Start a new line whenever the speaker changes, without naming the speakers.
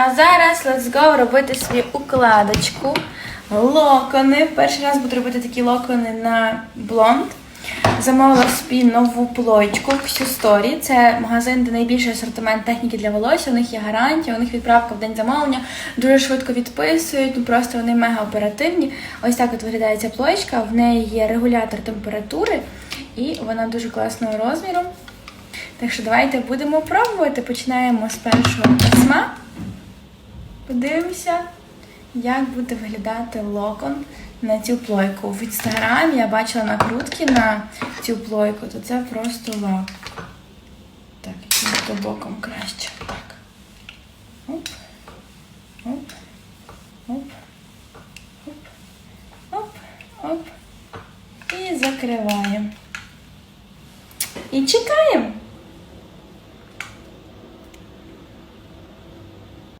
А зараз let's go робити свою укладочку. Локони. Перший раз буду робити такі локони на блонд. Замовила собі нову плойку Q Story. Це магазин, де найбільший асортимент техніки для волосся. У них є гарантія, у них відправка в день замовлення. Дуже швидко відписують, ну просто вони мега оперативні. Ось так от виглядає ця плойка. В неї є регулятор температури і вона дуже класного розміру. Так що давайте будемо пробувати. Починаємо з першого письма. Подивимося, як буде виглядати локон на цю плойку. В інстаграмі я бачила накрутки на цю плойку, то це просто вау. Так, яким боком краще. Так. Оп. Оп. Оп. Оп. Оп. Оп. І закриваємо. І чекаємо.